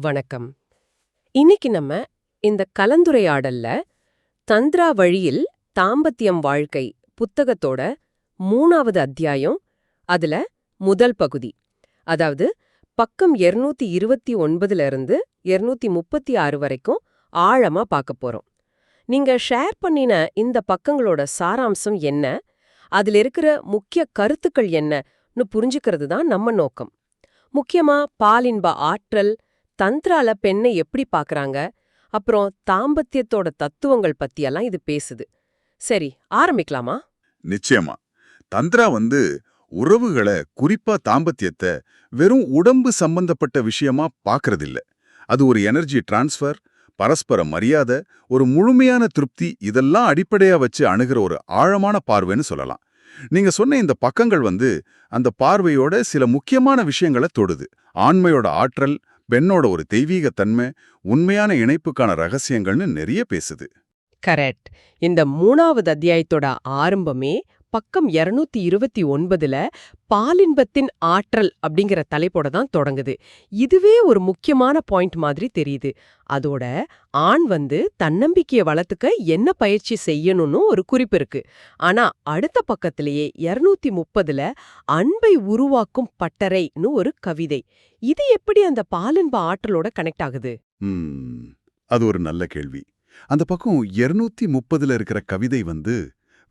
வணக்கம். இன்னைக்கு நம்ம இந்த கலந்துரையாடல்ல தந்திரா வழியில் தாம்பத்தியம் வாழ்க்கை புத்தகத்தோட மூணாவது அத்தியாயம் அதுல முதல் பகுதி. அதாவது பக்கம் 229 இருபத்தி ஒன்பதுல இருந்து 236 முப்பத்தி ஆறு வரைக்கும் ஆழமா பார்க்க போறோம். நீங்க ஷேர் பண்ணின இந்த பக்கங்களோட சாராம்சம் என்ன? அதுல இருக்கிற முக்கிய கருத்துக்கள் என்னன்னு புரிஞ்சுக்கிறது தான் நம்ம நோக்கம். முக்கியமா பாலின்ப ஆற்றல் தந்த்ரால பெண்ணை எப்படி பார்க்கறாங்க அப்புறம் தாம்பத்தியத்தோட தத்துவங்கள் பத்தியெல்லாம் இது பேசுது. சரி ஆரம்பிக்கலாமா? நிச்சயமா. தந்திரா வந்து உறவுகளை குறிப்பா தாம்பத்தியத்தை வெறும் உடம்பு சம்பந்தப்பட்ட விஷயமா பார்க்கறதில்ல அது ஒரு எனர்ஜி டிரான்ஸ்ஃபர் பரஸ்பர மரியாதை ஒரு முழுமையான திருப்தி இதெல்லாம் அடிப்படையா வச்சு அணுகிற ஒரு ஆழமான பார்வைன்னு சொல்லலாம். நீங்க சொன்ன இந்த பக்கங்கள் வந்து அந்த பார்வையோட சில முக்கியமான விஷயங்களை தொடுது. ஆண்மையோட ஆற்றல் பெண்ணோட ஒரு தெய்வீக தன்மை உண்மையான இணைப்புக்கான ரகசியங்கள்னு நிறைய பேசுது. கரெக்ட். இந்த மூணாவது அத்தியாயத்தோட ஆரம்பமே பக்கம் 229 இருபத்தி ஒன்பதுல பாலின்பத்தின் ஆற்றல் அப்படிங்கிற தலைப்போட தான் தொடங்குது. இதுவே ஒரு முக்கியமான பாயிண்ட் மாதிரி தெரியுது. அதோட ஆண் வந்து தன்னம்பிக்கையை வளர்த்துக்க என்ன பயிற்சி செய்யணும்னு ஒரு குறிப்பு இருக்கு. ஆனா அடுத்த பக்கத்திலேயே 230 முப்பதுல அன்பை உருவாக்கும் பட்டறைன்னு ஒரு கவிதை. இது எப்படி அந்த பாலின்ப ஆற்றலோட கனெக்ட் ஆகுது? அது ஒரு நல்ல கேள்வி. அந்த பக்கம் 230 முப்பதுல இருக்கிற கவிதை வந்து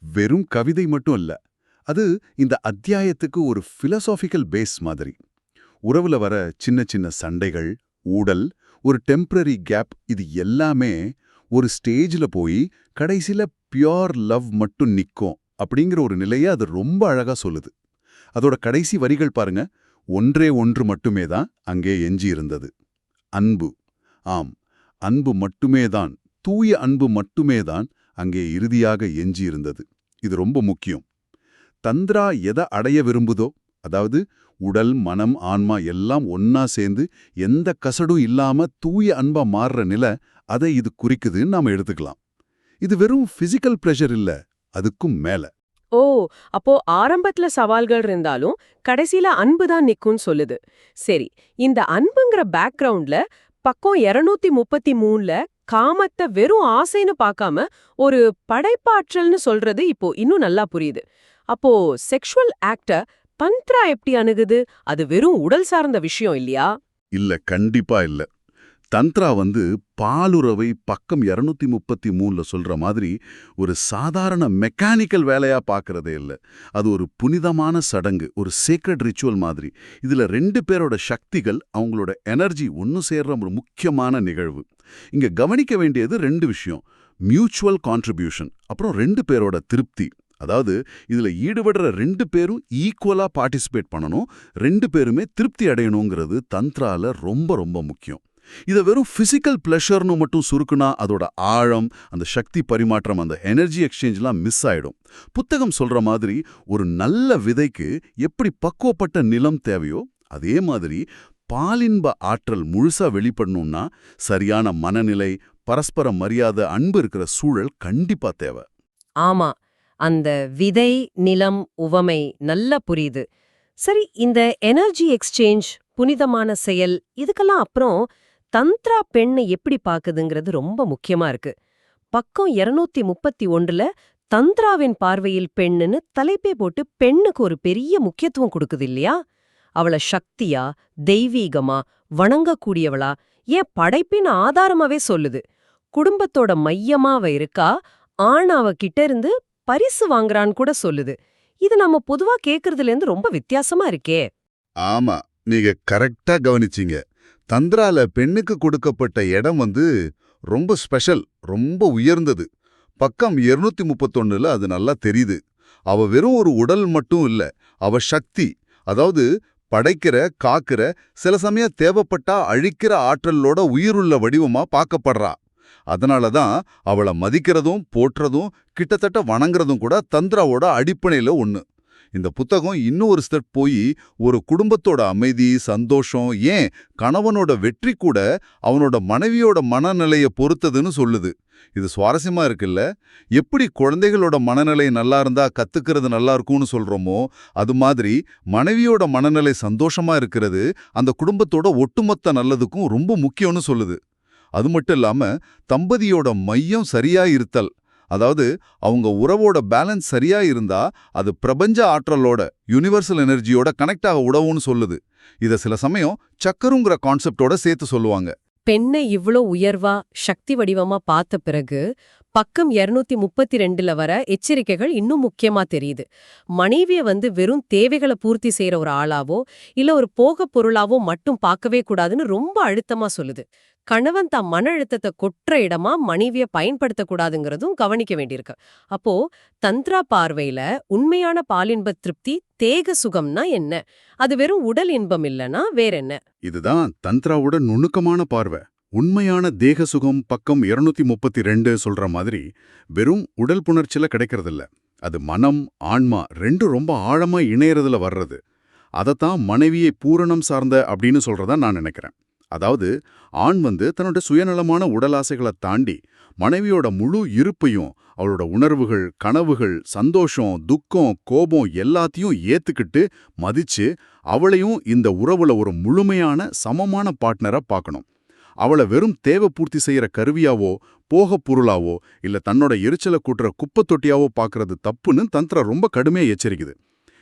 வெறும் கவிதை மட்டும் இல்ல அது இந்த அத்தியாயத்துக்கு ஒரு பிலசாபிக்கல் பேஸ் மாதிரி. உறவுல வர சின்ன சின்ன சண்டைகள் ஊடல் ஒரு டெம்பரரி கேப் இது எல்லாமே ஒரு ஸ்டேஜ்ல போய் கடைசில பியோர் லவ் மட்டும் நிக்கும் அப்படிங்கிற ஒரு நிலையை அது ரொம்ப அழகா சொல்லுது. அதோட கடைசி வரிகள் பாருங்க ஒன்றே ஒன்று மட்டுமே தான் அங்கே எஞ்சி இருந்தது. அன்பு. ஆம் அன்பு மட்டுமே தான் தூய அன்பு மட்டுமே தான் அங்கே இறுதியாக எஞ்சியிருந்தது. இது ரொம்ப முக்கியம். தந்திரா எதை அடைய விரும்புதோ அதாவது உடல் மனம் ஆன்மா எல்லாம் ஒன்னா சேர்ந்து எந்த கசடும் இல்லாம தூய அன்பா மாறுற நிலை அதை இது குறிக்குதுன்னு நாம எடுத்துக்கலாம். இது வெறும் பிசிக்கல் ப்ளஷர் இல்ல அதுக்கும் மேல. ஓ அப்போ ஆரம்பத்துல சவால்கள் இருந்தாலும் கடைசில அன்பு தான் நிக்கும்னு சொல்லுது. சரி இந்த அன்புங்கிற பேக்ரவுண்ட்ல பக்கம் 233 முப்பத்தி மூணுல காமத்தை வெறும் ஆசைன்னு பார்க்காம ஒரு படைப்பாற்றல்னு சொல்றது இப்போ இன்னும் நல்லா புரியுது. அப்போ செக்ஷுவல் ஆக்ட பந்த்ரா எப்படி அணுகுது? அது வெறும் உடல் சார்ந்த விஷயம் இல்லையா? இல்ல கண்டிப்பா இல்ல. தந்த்ரா வந்து பாலுறவை பக்கம் 233 முப்பத்தி மூணுல சொல்ற மாதிரி ஒரு சாதாரண மெக்கானிக்கல் வேலையா பார்க்குறதே இல்ல. அது ஒரு புனிதமான சடங்கு ஒரு சீக்ரெட் ரிச்சுவல் மாதிரி. இதுல ரெண்டு பேரோட சக்திகள் அவங்களோட எனர்ஜி ஒன்னு சேர்ற ஒரு முக்கியமான நிகழ்வு. இங்க கவனிக்க வேண்டியது ரெண்டு விஷயம். மியூச்சுவல் கான்ட்ரிபியூஷன் அப்புறம் ரெண்டு பேரோட திருப்தி. அதாவது இதுல ஈடுபடுற ரெண்டு பேரும் ஈக்குவலா பார்ட்டிசிபேட் பண்ணணும் ரெண்டு பேருமே திருப்தி அடையணுங்கிறது தந்த்ரால ரொம்ப ரொம்ப முக்கியம். இதை வெறும் பிசிக்கல் பிளஷர்னு மட்டும் சுருக்குனா அதோட ஆழம் அந்த சக்தி பரிமாற்றம் அந்த எனர்ஜி எக்ஸ்சேஞ்ச்லாம் மிஸ் ஆயிடும். புத்தகம் சொல்ற மாதிரி ஒரு நல்ல விதைக்கு எப்படி பக்குவப்பட்ட நிலம் தேவையோ அதே மாதிரி பாலின்ப ஆற்றல் முழுசா வெளிப்படணும்னா சரியான மனநிலை பரஸ்பர மரியாதை அன்பு இருக்கிற சூழல் கண்டிப்பா தேவை. ஆமா அந்த விதை நிலம் உவமை நல்லா புரியுது. சரி இந்த எனர்ஜி எக்ஸ்சேஞ்ச் புனிதமான செயல் இதுக்கெல்லாம் அப்புறம் தந்த்ரா பெண்ணை எப்படி பாக்குதுங்கிறது ரொம்ப முக்கியமா இருக்கு. பக்கம் 231 முப்பத்தி ஒன்றுல தந்த்ராவின் பார்வையில் பெண்ணுன்னு தலைப்பே போட்டு பெண்ணுக்கு ஒரு பெரிய முக்கியத்துவம் கொடுக்குது இல்லையா? அவள சக்தியா தெய்வீகமா வணங்கக்கூடியவளா ஏன் படைப்பின் ஆதாரமாவே சொல்லுது. குடும்பத்தோட மையமா அவ இருக்கா ஆண் அவ கிட்ட இருந்து பரிசு வாங்குறான்னு கூட சொல்லுது. இது நம்ம பொதுவா கேக்குறதுல இருந்து ரொம்ப வித்தியாசமா இருக்கே. ஆமா நீங்க கரெக்டா கவனிச்சீங்க. தந்திரால பெண்ணுக்கு கொடுக்கப்பட்ட இடம் வந்து ரொம்ப ஸ்பெஷல் ரொம்ப உயர்ந்தது. பக்கம் 231 முப்பத்தொன்னுல அது நல்லா தெரியுது. அவ வெறும் ஒரு உடல் மட்டும் இல்ல அவ சக்தி. அதாவது படைக்கிற காக்கிற சில சமயம் தேவைப்பட்டா அழிக்கிற ஆற்றலோட உயிருள்ள வடிவமா பார்க்கப்படுறா. அதனால தான் அவளை மதிக்கிறதும் போற்றுறதும் கிட்டத்தட்ட வணங்குறதும் கூட தந்திராவோட அடிப்படையில் ஒன்று இந்த புத்தகம் இன்னும் ஒரு ஸ்டெப் போய் ஒரு குடும்பத்தோட அமைதி சந்தோஷம் ஏன் கணவனோட வெற்றி கூட அவனோட மனைவியோட மனநிலைய பொறுத்ததுன்னு சொல்லுது. இது சுவாரஸ்யமா இருக்குல்ல? எப்படி குழந்தைகளோட மனநிலை நல்லா இருந்தா கத்துக்கிறது நல்லா இருக்கும்னு சொல்றோமோ அது மாதிரி மனைவியோட மனநிலை சந்தோஷமா இருக்கிறது அந்த குடும்பத்தோட ஒட்டுமொத்த நல்லதுக்கும் ரொம்ப முக்கியம்னு சொல்லுது. அது மட்டும் இல்லாம தம்பதியோட மையம் சரியா இருத்தல் அதாவது அவங்க உறவோட பேலன்ஸ் சரியா இருந்தா அது பிரபஞ்ச ஆற்றலோட யூனிவர்சல் எனர்ஜியோட கனெக்ட் ஆக உடவும்னு சொல்லுது. இத சில சமயம் சக்கருங்கிற கான்செப்டோட சேர்த்து சொல்லுவாங்க. பெண்ணை இவ்ளோ உயர்வா சக்தி வடிவமா பார்த்த பிறகு பக்கம் 232 முப்பத்தி ரெண்டுல வர எச்சரிக்கைகள் இன்னும் முக்கியமா தெரியுது. மனைவிய வந்து வெறும் தேவைகளை பூர்த்தி செய்யற ஒரு ஆளாவோ இல்ல ஒரு போக பொருளாவோ மட்டும் பார்க்கவே கூடாதுன்னு ரொம்ப அழுத்தமா சொல்லுது. கணவன் தான் மன அழுத்தத்தை கொற்ற இடமா மனைவிய பயன்படுத்தக்கூடாதுங்கிறதும் கவனிக்க வேண்டியிருக்கு. அப்போ தந்த்ரா பார்வையில உண்மையான பாலின்ப திருப்தி தேக சுகம்னா என்ன? அது வெறும் உடல் இன்பம் இல்லனா வேற என்ன இதுதான் தந்திராவோட நுணுக்கமான பார்வை. உண்மையான தேக சுகம் பக்கம் 232 முப்பத்தி ரெண்டு சொல்ற மாதிரி வெறும் உடல் புணர்ச்சியில கிடைக்கிறதில்ல. அது மனம் ஆன்மா ரெண்டும் ரொம்ப ஆழமா இணையறதுல வர்றது. அதைத்தான் மனைவியை பூரணம் சார்ந்த அப்படின்னு சொல்றதா நான் நினைக்கிறேன். அதாவது ஆண் வந்து தன்னோட சுயநலமான உடலாசைகளை தாண்டி மனைவியோட முழு இருப்பையும் அவளோட உணர்வுகள் கனவுகள் சந்தோஷம் துக்கம் கோபம் எல்லாத்தையும் ஏத்துக்கிட்டு மதிச்சு அவளையும் இந்த உறவுல ஒரு முழுமையான சமமான பார்ட்னரா பார்க்கணும். அவளை வெறும் தேவை பூர்த்தி செய்யற கருவியாவோ போகப் பொருளாவோ இல்ல தன்னோட எரிச்சலை கூட்டுற குப்பை தொட்டியாவோ பார்க்கறது தப்புன்னு தந்திரா ரொம்ப கடுமையா எச்சரிக்குது.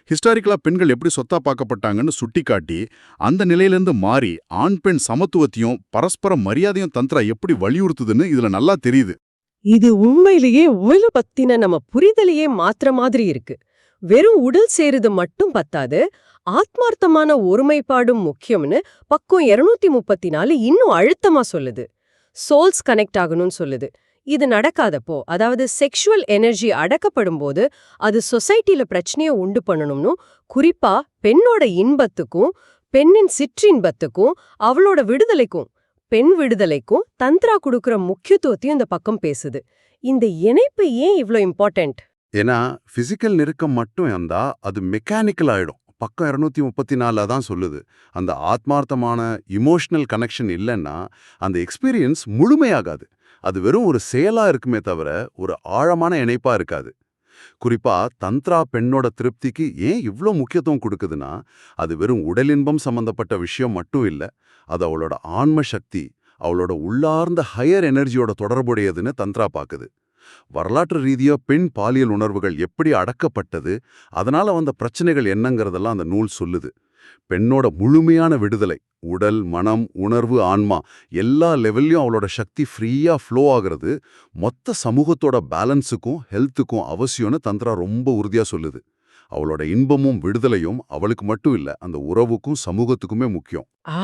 ஹிஸ்டாரிக்கலா பெண்கள் எப்படி சொத்தா பார்க்கப்பட்டாங்கன்னு சுட்டிக்காட்டி அந்த நிலையிலேருந்து மாறி ஆண் பெண் சமத்துவத்தையும் பரஸ்பர மரியாதையும் தந்திரா எப்படி வலியுறுத்துதுன்னு இதுல நல்லா தெரியுது. இது உண்மையிலேயே உயிர் பத்தின நம்ம புரிதலையே மாத்திர மாதிரி இருக்கு. வெறும் உடல் சேருது மட்டும் பத்தாது ஆத்மார்த்தமான ஒருமைப்பாடும் முக்கியம்னு பக்கம் 234 முப்பத்தி நாலு இன்னும் அழுத்தமா சொல்லுது. சோல்ஸ் கனெக்ட் ஆகணும்னு சொல்லுது. இது நடக்காதப்போ அதாவது செக்ஷுவல் எனர்ஜி அடக்கப்படும் போது அது சொசைட்டில பிரச்சனைய உண்டு பண்ணணும்னு குறிப்பா பெண்ணோட இன்பத்துக்கும் பெண்ணின் சிற்றின்பத்துக்கும் அவளோட விடுதலைக்கும் பெண் விடுதலைக்கும் தந்த்ரா கொடுக்கிற முக்கியத்துவத்தையும் இந்த பக்கம் பேசுது. இந்த இணைப்பு ஏன் இவ்ளோ இம்பார்ட்டன்ட் ஏன்னா ஃபிசிக்கல் நெருக்கம் மட்டும் இருந்தா அது மெக்கானிக்கல் ஆயிடும். பக்கம் இருநூத்தி முப்பத்தி நாலில் தான் சொல்லுது. அந்த ஆத்மார்த்தமான இமோஷனல் கனெக்ஷன் இல்லைன்னா அந்த எக்ஸ்பீரியன்ஸ் முழுமையாகாது. அது வெறும் ஒரு செயலா இருக்குமே தவிர ஒரு ஆழமான இணைப்பா இருக்காது. குறிப்பா தந்த்ரா பெண்ணோட திருப்திக்கு ஏன் இவ்ளோ முக்கியத்துவம் கொடுக்குதுன்னா அது வெறும் உடலின்பம் சம்பந்தப்பட்ட விஷயம் மட்டும் இல்ல அது அவளோட ஆன்ம சக்தி அவளோட உள்ளார்ந்த ஹையர் எனர்ஜியோட தொடர்புடையதுன்னு தந்த்ரா பாக்குது. வரலாற்று ரீதியா பெண் பாலியல் உணர்வுகள் எப்படி அடக்கப்பட்டது அதனால வந்த பிரச்சனைகள் என்னங்கிறதெல்லாம் அந்த நூல் சொல்லுது. பெண்ணோட முழுமையான விடுதலை உடல் மனம் உணர்வு ஆன்மா எல்லா லெவல்லையும் அவளோட சக்தி ஃப்ரீயா ஃப்ளோ ஆகிறது மொத்த சமூகத்தோட பேலன்ஸுக்கும் ஹெல்த்துக்கும் அவசியம்னு தந்திரா ரொம்ப உறுதியா சொல்லுது. அவளோட இன்பமும் விடுதலையும் அவளுக்கு மட்டும் இல்ல அந்த உறவுக்கும் சமூகத்துக்குமே முக்கியம். ஆ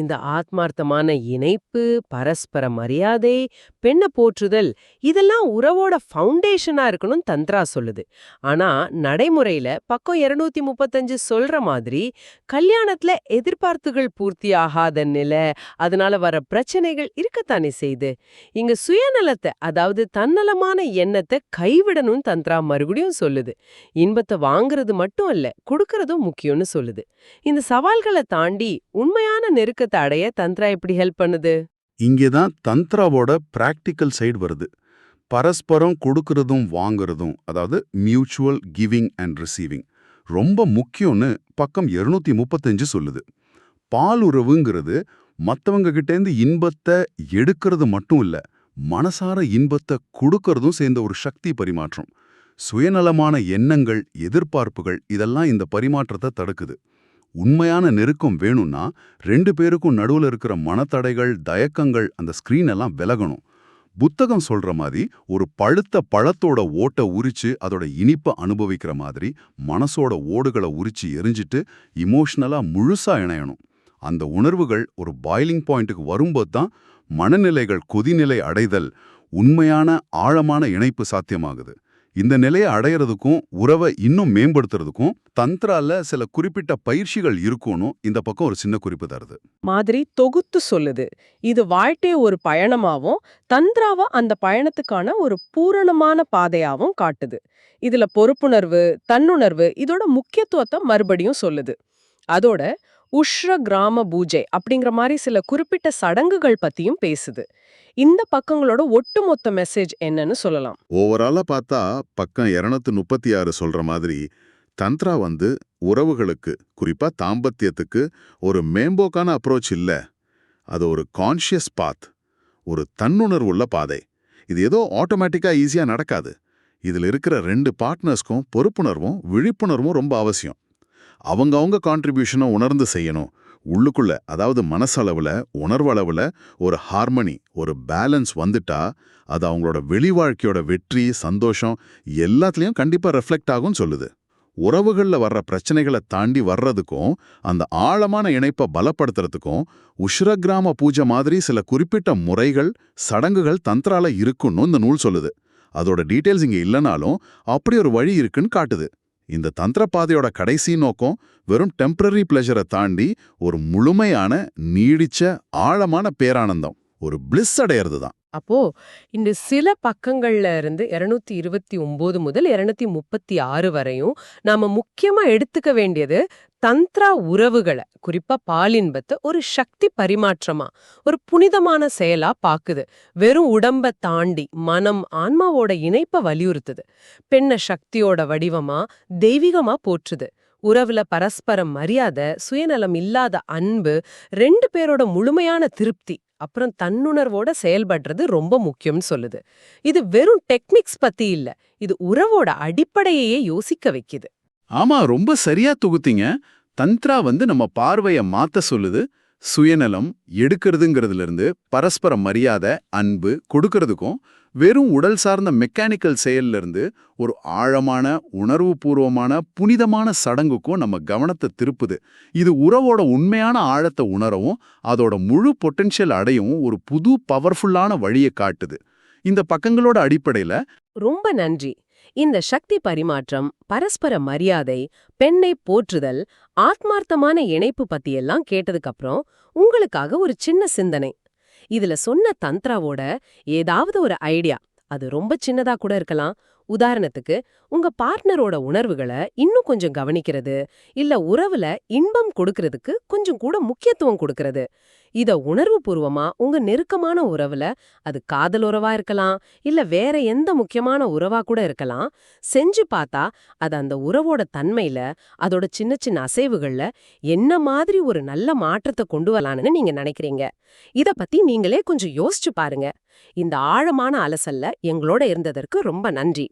இந்த ஆத்மார்த்தமான இணைப்பு பரஸ்பர மரியாதை பெண்ண போற்றுதல் இதெல்லாம் உறவோட ஃபவுண்டேஷனா இருக்கணும் தந்த்ரா சொல்லுது. ஆனா நடைமுறையில பக்கம் 235 முப்பத்தஞ்சு சொல்ற மாதிரி கல்யாணத்துல எதிர்பார்த்துகள் பூர்த்தி ஆகாத நிலை அதனால வர பிரச்சனைகள் இருக்கத்தானே செய்து. இங்க சுயநலத்தை அதாவது தன்னலமான எண்ணத்தை கைவிடணும்னு தந்த்ரா மறுபடியும் சொல்லுது. இன்பத்தை வாங்குறது மட்டும் இல்ல கொடுக்கறதும் முக்கியம்னு சொல்லுது. இந்த சவால்களை தாண்டி உண்மையான நெருக்க ஒழுக்கத்தை அடைய தந்த்ரா எப்படி ஹெல்ப் பண்ணுது? இங்கேதான் தந்த்ராவோட பிராக்டிக்கல் சைடு வருது. பரஸ்பரம் கொடுக்கறதும் வாங்குறதும் அதாவது மியூச்சுவல் கிவிங் அண்ட் ரிசீவிங் ரொம்ப முக்கியம்னு பக்கம் 235 முப்பத்தஞ்சு சொல்லுது. பாலுறவுங்கிறது மற்றவங்க கிட்டேருந்து இன்பத்தை எடுக்கிறது மட்டும் இல்ல மனசார இன்பத்தை கொடுக்கறதும் சேர்ந்த ஒரு சக்தி பரிமாற்றம். சுயநலமான எண்ணங்கள் எதிர்பார்ப்புகள் இதெல்லாம் இந்த பரிமாற்றத்தை தடுக்குது. உண்மையான நெருக்கம் வேணும்னா ரெண்டு பேருக்கும் நடுவுல இருக்கிற மனத்தடைகள் தயக்கங்கள் அந்த ஸ்கிரீன் எல்லாம் விலகணும். புத்தகம் சொல்ற மாதிரி ஒரு பழுத்த பழத்தோட ஓட்டை உரிச்சு அதோட இனிப்பை அனுபவிக்கிற மாதிரி மனசோட ஓடுகளை உரிச்சு எரிஞ்சிட்டு இமோஷனலா முழுசா இணையணும். அந்த உணர்வுகள் ஒரு பாயிலிங் பாயிண்ட்டுக்கு வரும்போது தான் மனநிலைகள் கொதிநிலை அடைதல் உண்மையான ஆழமான இணைப்பு சாத்தியமாகுது. இந்த நிலையை அடையறதுக்கும் உறவை இன்னும் மேம்படுத்துறதுக்கும் தந்த்ரால சில குறிப்பிட்ட பயிற்சிகள் இருக்கும்னு இந்த பக்கம் ஒரு சின்ன குறிப்பு தருது. மாதிரி தொகுத்து சொல்லுது. இது வாழ்க்கைய ஒரு பயணமாவும் தந்திராவா அந்த பயணத்துக்கான ஒரு பூரணமான பாதையாவும் காட்டுது. இதுல பொறுப்புணர்வு தன்னுணர்வு இதோட முக்கியத்துவத்தை மறுபடியும் சொல்லுது. அதோட உஷ்ர கிராம பூஜை அப்படிங்கிற மாதிரி சில குறிப்பிட்ட சடங்குகள் பத்தியும் பேசுது. இந்த பக்கங்களோட ஒட்டுமொத்த மெசேஜ் என்னன்னு சொல்லலாம். ஓவராலா பார்த்தா பக்கம் 236 முப்பத்தி ஆறு சொல்ற மாதிரி தந்த்ரா வந்து உறவுகளுக்கு குறிப்பா தாம்பத்தியத்துக்கு ஒரு மேம்போக்கான அப்ரோச் இல்ல. அது ஒரு கான்ஷியஸ் பாத் ஒரு தன்னுணர்வுள்ள பாதை. இது ஏதோ ஆட்டோமேட்டிக்கா ஈஸியா நடக்காது. இதுல இருக்கிற ரெண்டு பார்ட்னர்ஸ்க்கும் பொறுப்புணர்வும் விழிப்புணர்வும் ரொம்ப அவசியம். அவங்க அவங்க கான்ட்ரிபியூஷனை உணர்ந்து செய்யணும். உள்ளுக்குள்ள அதாவது மனசளவுல உணர்வளவுல ஒரு ஹார்மனி ஒரு பேலன்ஸ் வந்துட்டா அது அவங்களோட வெளி வாழ்க்கையோட வெற்றி சந்தோஷம் எல்லாத்துலயும் கண்டிப்பா ரெஃப்ளெக்ட் ஆகும்னு சொல்லுது. உறவுகள்ல வர்ற பிரச்சனைகளை தாண்டி வர்றதுக்கும் அந்த ஆழமான இணைப்பை பலப்படுத்துறதுக்கும் உஷ்ரகிராம பூஜை மாதிரி சில குறிப்பிட்ட முறைகள் சடங்குகள் தந்திரால இருக்குன்னு இந்த நூல் சொல்லுது. அதோட டீட்டெயில்ஸ் இங்க இல்லைனாலும் அப்படி ஒரு வழி இருக்குன்னு காட்டுது. இந்த தந்திர பாதையோட கடைசி நோக்கம் வெறும் டெம்பரரி பிளஷரை தாண்டி ஒரு முழுமையான நீடிச்ச ஆழமான பேரானந்தம். ஒரு பிளிஸ் அடையிறது தான் அப்போ இந்த சில பக்கங்கள்ல இருந்து 229 இருபத்தி ஒன்பது முதல் 236 முப்பத்தி ஆறு வரையும் நாம முக்கியமா எடுத்துக்க வேண்டியது தந்த்ரா உறவுகளை குறிப்பா பாலின்பத்தை ஒரு சக்தி பரிமாற்றமா ஒரு புனிதமான செயலா பாக்குது. வெறும் உடம்ப தாண்டி மனம் ஆன்மாவோட இணைப்ப வலியுறுத்துது. பெண்ண சக்தியோட வடிவமா தெய்வீகமா போற்றுது. உறவுல பரஸ்பரம் மரியாதை சுயநலம் இல்லாத அன்பு ரெண்டு பேரோட முழுமையான திருப்தி அப்புறம் தன்னுணர்வோட செயல்படுறது ரொம்ப முக்கியம்னு சொல்லுது. இது வெறும் டெக்னிக்ஸ் பத்தி இல்ல இது உறவோட அடிப்படையையே யோசிக்க வைக்குது. ஆமா ரொம்ப சரியா தொகுத்தீங்க. தந்த்ரா வந்து நம்ம பார்வைய மாத்த சொல்லுது. சுயநலம் எடுக்கிறதுங்கிறதுல இருந்து பரஸ்பர மரியாதை அன்பு கொடுக்கறதுக்கும் வெறும் உடல் சார்ந்த மெக்கானிக்கல் செயல்ல இருந்து ஒரு ஆழமான உணர்வுபூர்வமான புனிதமான சடங்குக்கும் நம்ம கவனத்தை திருப்புது. இது உறவோட உண்மையான ஆழத்தை உணரவும் அதோட முழு பொட்டென்ஷியல் அடையவும் ஒரு புது பவர்ஃபுல்லான வழியை காட்டுது. இந்த பக்கங்களோட அடிப்படையில ரொம்ப நன்றி. இந்த சக்தி பரிமாற்றம் பரஸ்பர மரியாதை பெண்ணை போற்றுதல் ஆத்மார்த்தமான இணைப்பு பத்தியெல்லாம் கேட்டதுக்கப்புறம் உங்களுக்காக ஒரு சின்ன சிந்தனை. இதுல சொன்ன தந்த்ராவோட ஏதாவது ஒரு ஐடியா. அது ரொம்ப சின்னதா கூட இருக்கலாம். உதாரணத்துக்கு உங்க பார்ட்னரோட உணர்வுகளை இன்னும் கொஞ்சம் கவனிக்கிறது இல்ல உறவுல இன்பம் கொடுக்கறதுக்கு கொஞ்சம் கூட முக்கியத்துவம் கொடுக்கறது. இத உணர்வுபூர்வமா உங்க நெருக்கமான உறவுல அது காதல் உறவா இருக்கலாம் இல்ல வேற எந்த முக்கியமான உறவா கூட இருக்கலாம் செஞ்சு பார்த்தா அது அந்த உறவோட தன்மையில அதோட சின்ன சின்ன அசைவுகள்ல என்ன மாதிரி ஒரு நல்ல மாற்றத்தை கொண்டு வரலான்னு நீங்க நினைக்கிறீங்க? இத பத்தி நீங்களே கொஞ்சம் யோசிச்சு பாருங்க. இந்த ஆழமான அலசல்ல எங்களோட இருந்ததற்கு ரொம்ப நன்றி.